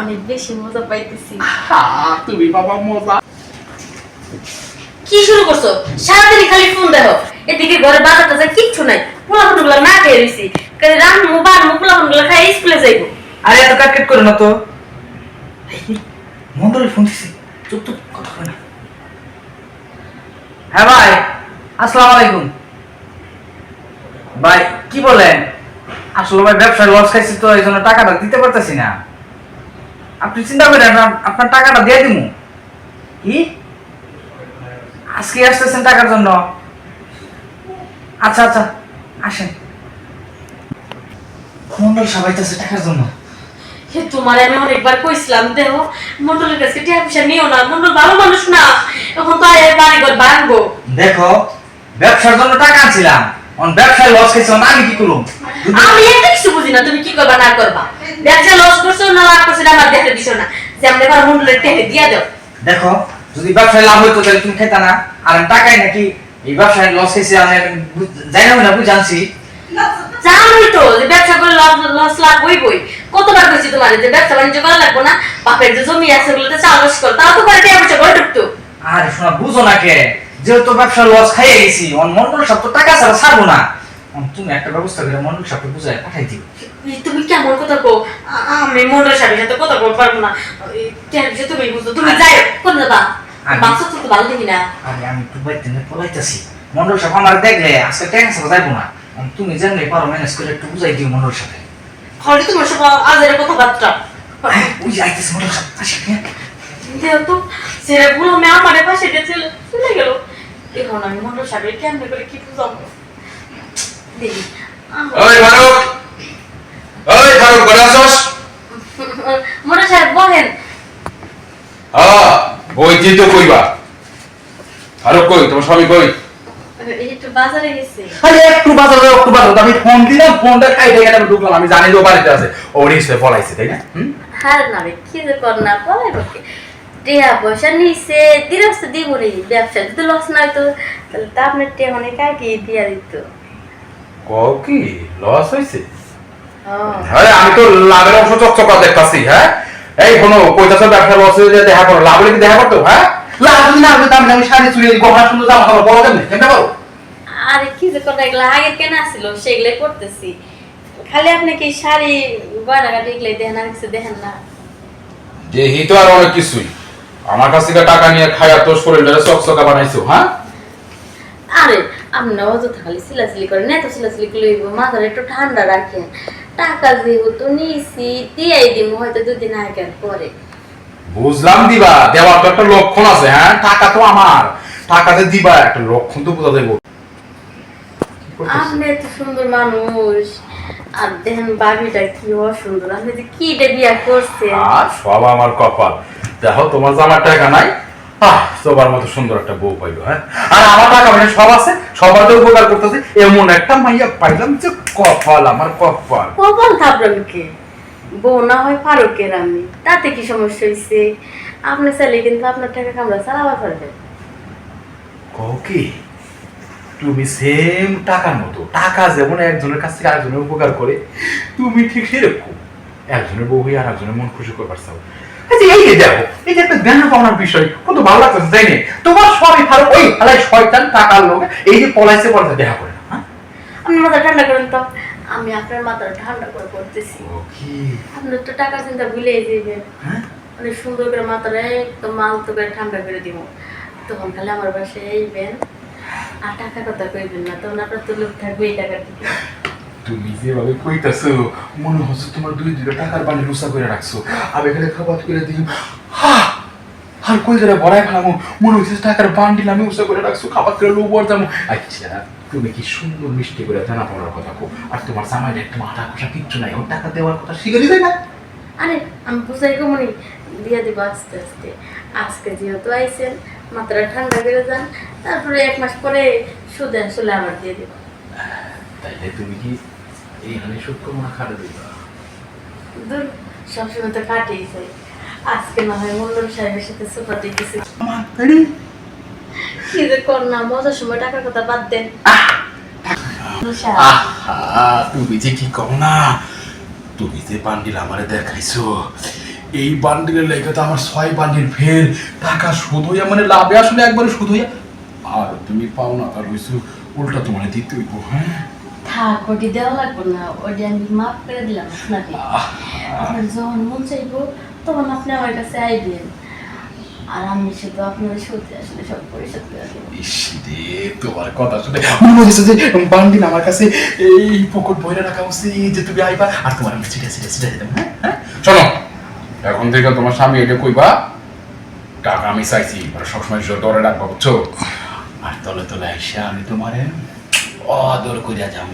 অনেক বেশি মজা পাইতেছি। তুমি বাবা মজা। কি শুরু করছ? সারাদিন খালি ফোন দেখো। এদিকে ঘরে বাজার টাজার কিচ্ছু নাই। পোলাপনগুলো না খেয়ে রয়েছি রান মোবাইল পোলাপনগুলো খাই স্কুলে যাইবো। আরে এত কাটকেট করো না তো। মন্ডলে ফোন দিছি। চুপ চুপ কথা কই না। হ্যাঁ ভাই আসসালামু আলাইকুম। ভাই কি বলেন? আসলে ভাই ব্যবসায় লস খাইছি তো এই জন্য টাকাটা দিতে পারতেছি না। আপনি চিন্তা করেন আপনার টাকাটা দিয়ে দিমু। কি? আজকে আসতেছেন টাকার জন্য। আচ্ছা আচ্ছা আসেন। মন্ডল সবাই তো টাকার জন্য। হে তোমার আমি অনেকবার কইছিলাম দেহ মন্ডলের কাছে টিয়া পয়সা নিও না মন্ডল ভালো মানুষ না। এখন তো বাড়ি ঘর ভাঙবো। দেখো ব্যবসার জন্য টাকা আনছিলাম। অন ব্যবসায় লস অন আমি কি করুম? আমি কিছু বুঝি না তুমি কি করবা না করবা? ব্যবসা লস করছ না লাভ করছ এটা আমার দেখতে দিছো না। যে আমরা এবার টেকে দিয়া দাও। দেখো যদি ব্যবসায় লাভ হইতো তাহলে তুমি খেতা না। আর আমি নাকি এই ব্যবসায় লস আমি যাই না না বুঝানছি। জানোই তো যে ব্যবসা করে লস লস লাভ হইবই কতবার কইছি তোমার যে ব্যবসা বাণিজ্য করা লাগবো না? বাপের যে জমি আছে ওগুলোতে চাষ কর তাও তো করে পয়সা ঘরে ঢুকতো। আরে শোনা বুঝো না কে। যেহেতু ব্যবসা লস খাইয়ে গেছি মন্ডল সব তো টাকা ছাড়া ছাড়বো না। তুমি একটা ব্যবস্থা করে মন্ডল সবকে বুঝাই পাঠাই দিও। তুমি কেমন কথা কো আমি মন্ডল সাহেবের সাথে কথা বলতে পারব না। টিয়া পয়সা তুমি বুঝতো তুমি যাই কোন দাদা তো ভালো দেখি না। আরে আমি তো বাইতে নিয়ে পলাইতেছি। মন্ডল সব আমার দেখলে আজকে ছাড়া যাইবো না। তুমি জানলে পারো ম্যানেজ করে একটু বুঝাই দিও মন্ডল সাথে হলে তোমার সব আজের কথাবার্তা। ওই যে আইতেছে মন্ডল আসে যেহেতু ছেলেগুলো আমি আমার পাশে চলে চলে গেল। এখন আমি মন্ডল সাহেবের কেমনে করে কি বুঝাবো? দেখি। ওই ফারুক ওই ফারুক ঘরে আসস মন্ডল সাহেব বহেন হ্যাঁ বইছি তো কইবা ফারুক কই তোমার স্বামী কই? এই একটু বাজারে গেছে। আরে একটু বাজার যাও, একটু বাজার আমি ফোন দিলাম ফোনটা খাইতে গেলে আমি ঢুকলাম। আমি জানি যে বাড়িতে আছে। ও নিশ্চয় পলাইছে তাই না? হার না কি যে কর না টিয়া পয়সা নিছে দিরস্ত দিব রে ব্যবসা যদি লস না হইতো তাহলে তা আপনার টিয়া অনেক আগে দিয়া দিত। কও কি লস হইছে? হ্যাঁ। আরে আমি তো লাভের অংশ চকচকা দেখতাছি হ্যাঁ? এই শোনো কইতাছো ব্যবসা লস হয়ে যায় দেখা করো লাভ হলে কি দেখা করতো হ্যাঁ? লাভ না হলে আমি শাড়ি চুড়ি গহনা সুন্দর জামা কাপড় বড় কেমনে কেমনে পারো আরে কি যে কথা এগুলো আগে কেন আসছিল সেগুলো করতেছি খালি আপনি কি শাড়ি গয়নাঘাটি এগুলো দেখেন আর কিছু দেখেন না। যে হিত আর অনেক কিছুই। আমার কাছ থেকে টাকা নিয়ে খায়া তোর শরীরটা চকচকা বানাইছো হ্যাঁ? আরে আপনি অযথা খালি সিলাসিলি করেন এত সিলাসিলি করলে মাথাটা একটু ঠান্ডা রাখেন। টাকা যেহেতু নিয়েছি দিয়াই দিব হয়তো দুদিন আগে পরে। বুঝলাম দিবা দেওয়ার তো একটা লক্ষণ আছে হ্যাঁ? টাকা তো আমার। টাকাতে দিবা একটা লক্ষণ তো বোঝা দেবো আপনি এত সুন্দর মানুষ। আর দেখেন বাবিটা কি অসুন্দর আপনি কি এটা বিয়া করছেন। আর সব আমার কপাল। দেখো তোমার জামার টাকা নাই। আহ সবার মতো সুন্দর একটা বউ পাইলো হ্যাঁ? আর আমার টাকা মানে সব আছে সবার তো উপকার করতেছে। এমন একটা মাইয়া পাইলাম যে কপাল আমার কপাল। কখন থাপড়ামকে বউ না হয় ফারুকের আমি। তাতে কি সমস্যা হয়েছে আপনি চাইলে কিন্তু আপনার টাকা কামড়া চালাবার পারবেন কি? তুমি সেম টাকার মতো টাকা যেমন একজনের কাছ থেকে আরেকজনের উপকার করে তুমি ঠিক সেরকম। একজনের বউ হয়ে আর একজনের মন খুশি করবার চাও। এই যে দেখো এই যে একটা জ্ঞান পাওনার বিষয় কত ভালো লাগতেছে তাই না তোমার স্বামী ভালো ওই হালাই শয়তান টাকার লোক এই যে পলাইছে পলাইছে দেখা করে না হ্যাঁ? আপনি মাথা ঠান্ডা করেন তো। আমি আপনার মাথা ঠান্ডা করে করতেছি আপনার তো টাকার চিন্তা ভুলে যাবেন হ্যাঁ? অনেক সুন্দর করে মাথাটা একদম মালতো করে ঠান্ডা করে দিব। তখন খালি আমার বাসায় আইবেন আর টাকা কথা কইবেন না তখন আপনার তো লোক থাকবে এই টাকার দিকে। তুমি যেভাবে কইতাছো মনে হচ্ছে তোমার দুই দুটো টাকার বানি লুসা করে রাখছো। আমি এখানে খাবার করে দিই। হা! আর কই ধরে ভরাই ফেলামো? মনে হচ্ছে টাকার বান্ডিল আমি উসা করে রাখছো খাবার করে লোক বর যাব আচ্ছা তুমি কি সুন্দর মিষ্টি করে জানা পড়ার কথা কো আর তোমার জামাইটা একটু মাথা খোসা কিচ্ছু নাই ওর টাকা দেওয়ার কথা শিখে দিতে না? আরে আমি বুঝাই কমনি দিয়ে দিব আস্তে আস্তে। আজকে যেহেতু আইসেন মাত্রা ঠান্ডা করে যান তারপরে এক মাস পরে সুদে আসলে আবার দিয়ে দিব। তাইলে তুমি কি মনে দূর সবসময় তো কাটেই যায়। আজকে না হয় মন্ডল সাহেবের সাথে সুপাতে গেছি কি যে কর না মজার সময় টাকার কথা বাদ দেন। তুমি যে কি কম না তুমি যে বান্ডিল আমারে দেখাইছো এই বান্ডিলের লেগে তো আমার ছয় বান্ডিল ফেল। টাকা শুধু হইয়া মানে লাভে আসলে একবারে শুধু হইয়া আর তুমি পাও না আর হইছো উল্টা তোমার দিতে হইব হ্যাঁ? থাক ওটি দেওয়া লাগবে না ওটি আমি মাফ করে দিলাম আপনাকে যখন মন চাইব তখন আপনি আমার কাছে আইবেন আর আমি শুধু আপনার সত্যি আসলে সব পরিশোধ করে তোমার কথা শুনে মনে হচ্ছে যে আমার কাছে এই পকট বইরা রাখা উচিত যে তুমি আইবা আর তোমার আমি হ্যাঁ হ্যাঁ শোনো এখন থেকে তোমার স্বামী এটা কইবা টাকা আমি চাইছি সবসময় জোর দরে রাখবা আর তলে তলে আইসা আমি তোমারে অদর করিয়া যাব